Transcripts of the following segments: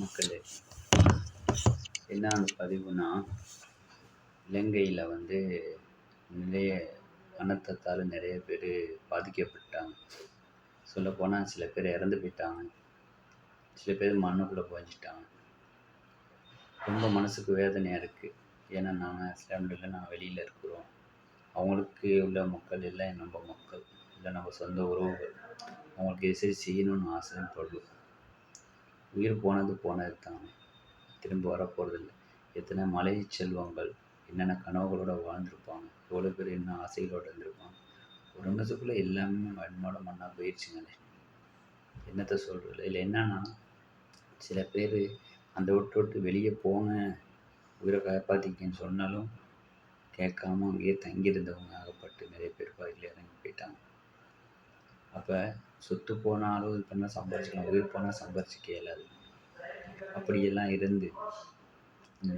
மக்களே என்ன பதிவுனா இலங்கையில் வந்து நிறைய அனர்த்தத்தால் நிறைய பேர் பாதிக்கப்பட்டாங்க. சொல்லப்போனால் சில பேர் இறந்து போயிட்டாங்க. சில பேர் மண்ணுக்குள்ளே புகஞ்சிட்டாங்க ரொம்ப மனசுக்கு வேதனையாக இருக்குது ஏன்னா நாங்கள் இஸ்லாமில் நான் வெளியில் இருக்கிறோம். அவங்களுக்கு உள்ள மக்கள் எல்லாம் நம்ம மக்கள். இல்லை நம்ம சொந்த உறவுகள். அவங்களுக்கு எது சரி செய்யணும்னு ஆசைப்படுவோம் உயிர் போனது போனது தான் திரும்ப வரப்போகிறதில்ல எத்தனை மலை செல்வங்கள் என்னென்ன கனவுகளோட வாழ்ந்திருப்பாங்க எவ்வளோ பேர் என்ன ஆசைகளோடு இருந்திருப்பாங்க. ஒரு நிமிஷத்துக்குள்ளே எல்லாமே மண்ணோட மண்ணாக போயிடுச்சுங்களே என்னத்தை சொல்கிறது இல்லை என்னன்னா சில பேர் அந்த விட்டு விட்டு வெளியே போங்க உயிரை காப்பாற்றிக்கன்னு சொன்னாலும் கேட்காம அங்கேயே தங்கியிருந்தவங்க ஆகப்பட்டு நிறைய பேர் பாதியில் இறங்கி போயிட்டாங்க அப்போ சொத்து போனாலும் இது பண்ணால் சம்பாரிச்சிக்கலாம்? உயிர் போனால் சம்பாரிச்சிக்க இயலாது. அப்படியெல்லாம் இருந்து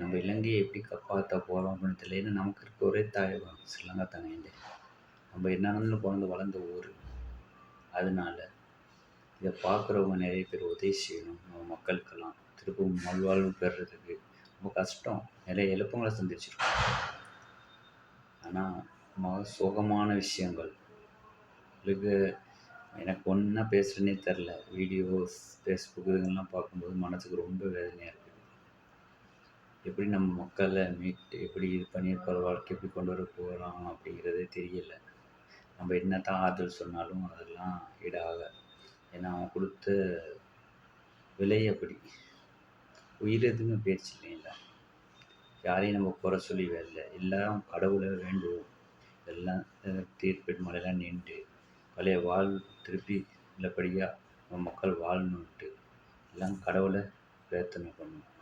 நம்ம இலங்கையை எப்படி காப்பாற்ற போகிறோம் அப்படின்னு தெரியல ஏன்னா நமக்கு இருக்க ஒரே தாயகம் ஸ்ரீலங்கா தானே நம்ம என்னென்னு பிறந்து வளர்ந்த ஊர். அதனால இதை பார்க்குறவங்க நிறைய பேர் உதவி செய்யணும். நம்ம மக்களுக்கெல்லாம் திருப்பவும் மல்வாழ்வு பெறுறதுக்கு ரொம்ப கஷ்டம். நிறைய இழப்புங்களை சந்திச்சிருக்கோம். ஆனால் மக சோகமான விஷயங்கள். மிக எனக்கு ஒன்றா பேசுகிறேனே தெரில வீடியோஸ் ஃபேஸ்புக் இதுங்கெல்லாம் பார்க்கும்போது மனசுக்கு ரொம்ப வேதனையாக இருக்குது. எப்படி நம்ம மக்களை மீட் எப்படி இது பண்ணியிருப்பார் வாழ்க்கை எப்படி கொண்டு வர போகிறோம் அப்படிங்கிறதே தெரியல. நம்ம என்ன தான் ஆறுதல் சொன்னாலும் அதெல்லாம் ஈடாக. ஏன்னா அவன் கொடுத்த விலை அப்படி. உயிர் எதுவுமே பேச்சு இல்லைங்களா யாரையும் நம்ம குறை சொல்லி வரல எல்லாம் கடவுளை வேண்டுவோம். எல்லாம் தீர்ப்பின் மலையெல்லாம் நின்று பழைய வாழ் திருப்பி நல்லபடியாக நம்ம மக்கள் வாழணுன்ட்டு எல்லாம் கடவுளை பிரார்த்தனை பண்ணுவோம்.